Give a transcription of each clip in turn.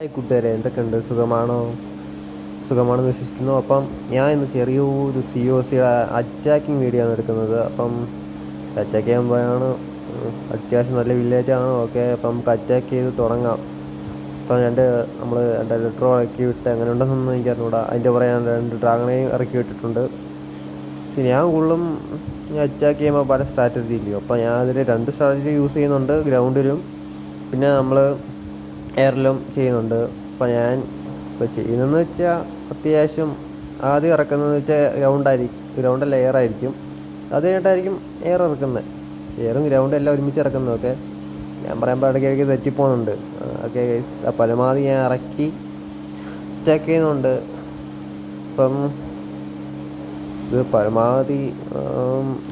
Hi കൂട്ടുകാരെ എന്തൊക്കെയുണ്ട്? സുഖമാണോ? സുഖമാണെന്ന് വിശ്വസിക്കുന്നു. അപ്പം ഞാൻ ഇന്ന് ചെറിയൊരു സി ഒ സിയുടെ അറ്റാക്കിംഗ് വീഡിയോ ആണ് എടുക്കുന്നത്. അപ്പം അറ്റാക്ക് ചെയ്യുമ്പോഴാണ് അത്യാവശ്യം നല്ല വില്ലേജാണ് ഓക്കെ അപ്പം നമുക്ക് അറ്റാക്ക് ചെയ്ത് തുടങ്ങാം. ഇപ്പം രണ്ട് നമ്മൾ രണ്ട് ഇലക്ട്രോ ഇറക്കി വിട്ട് അങ്ങനെ ഉണ്ടെന്നൊന്നും എനിക്ക് അറിഞ്ഞൂടാ. അതിന്റെ പുറകെ രണ്ട് ഡ്രാഗണേയും ഇറക്കി വിട്ടിട്ടുണ്ട്. പക്ഷെ ഞാൻ കൂടുതലും അറ്റാക്ക് ചെയ്യുമ്പോൾ പല സ്ട്രാറ്റജി ഇല്ലയോ. അപ്പം ഞാൻ അതിൽ രണ്ട് സ്ട്രാറ്റജി യൂസ് ചെയ്യുന്നുണ്ട് ഗ്രൗണ്ടിലും. പിന്നെ നമ്മൾ എയറിലും ചെയ്യുന്നുണ്ട്. അപ്പോൾ ഞാൻ ഇപ്പോൾ ചെയ്യുന്നതെന്ന് വെച്ചാൽ അത്യാവശ്യം ആദ്യം ഇറക്കുന്നതെന്ന് വെച്ചാൽ ഗ്രൗണ്ടായിരിക്കും ഗ്രൗണ്ടല്ല എയർ ആയിരിക്കും. അത് കഴിഞ്ഞിട്ടായിരിക്കും എയർ ഇറക്കുന്നത്. എയറും ഗ്രൗണ്ടും എല്ലാം ഒരുമിച്ച് ഇറക്കുന്നതൊക്കെ ഞാൻ പറയുമ്പോൾ ഇടയ്ക്ക് ഇടയ്ക്ക് തെറ്റിപ്പോകുന്നുണ്ട് ഓക്കെ പരമാവധി ഞാൻ ഇറക്കി ചെക്ക് ചെയ്യുന്നുണ്ട്. ഇപ്പം ഇത് പരമാവധി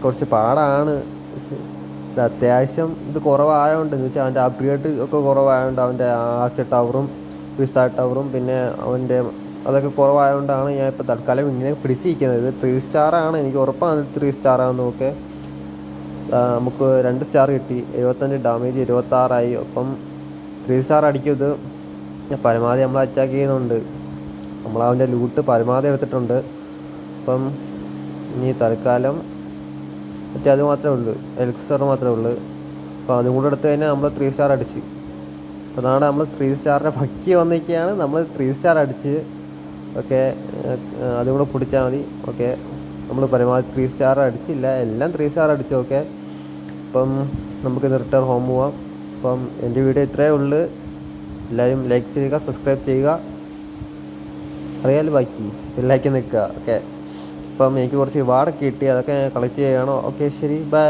കുറച്ച് പാടാണ്. ഇത് അത്യാവശ്യം ഇത് കുറവായതുകൊണ്ട് എന്ന് വെച്ചാൽ അവന്റെ അപ്ഗ്രേഡ് ഒക്കെ കുറവായതുകൊണ്ട് അവന്റെ ആർച്ച് ടവറും പിസ ടവറും പിന്നെ അവന്റെ അതൊക്കെ കുറവായതുകൊണ്ടാണ് ഞാൻ ഇപ്പോൾ തൽക്കാലം ഇങ്ങനെ പിടിച്ചിരിക്കുന്നത്. ത്രീ സ്റ്റാറാണ് എനിക്ക് ഉറപ്പാണ് ത്രീ സ്റ്റാർ നോക്കെ. ഓക്കെ നമുക്ക് രണ്ട് സ്റ്റാർ കിട്ടി. എഴുപത്തഞ്ച് ഡാമേജ് ഇരുപത്താറായി. അപ്പം ത്രീ സ്റ്റാർ അടിക്കും ഇത്. പരമാവധി നമ്മൾ അറ്റാക്ക് ചെയ്യുന്നുണ്ട്. നമ്മൾ അവന്റെ ലൂട്ട് പരമാവധി എടുത്തിട്ടുണ്ട്. അപ്പം ഇനി തൽക്കാലം മറ്റേ അത് മാത്രമേ ഉള്ളൂ. എൽക്സർ മാത്രമേ ഉള്ളൂ. അപ്പോൾ അതും കൂടെ എടുത്ത് കഴിഞ്ഞാൽ നമ്മൾ ത്രീ സ്റ്റാർ അടിച്ച്. അപ്പോൾ നാളെ നമ്മൾ ത്രീ സ്റ്റാറിന്റെ ഭക്കി വന്നിരിക്കുകയാണ്. നമ്മൾ ത്രീ സ്റ്റാർ അടിച്ച് ഓക്കെ അതും കൂടെ പിടിച്ചാൽ മതി ഓക്കെ നമ്മൾ പരമാവധി ത്രീ സ്റ്റാർ അടിച്ചില്ല. എല്ലാം ത്രീ സ്റ്റാർ അടിച്ചു ഓക്കെ അപ്പം നമുക്ക് റിട്ടേൺ ഹോം പോവാം. അപ്പം എന്റെ വീഡിയോ ഇത്രയേ ഉള്ളൂ. എല്ലാവരും ലൈക്ക് ചെയ്യുക സബ്സ്ക്രൈബ് ചെയ്യുക. അറിയാലോ ബാക്കി? ലൈക്ക് നിൽക്കുക ഓക്കെ അപ്പം എനിക്ക് കുറച്ച് വാർഡൊക്കെ കിട്ടി അതൊക്കെ കളക്ട് ചെയ്യണോ? ഓക്കെ ശരി ബൈ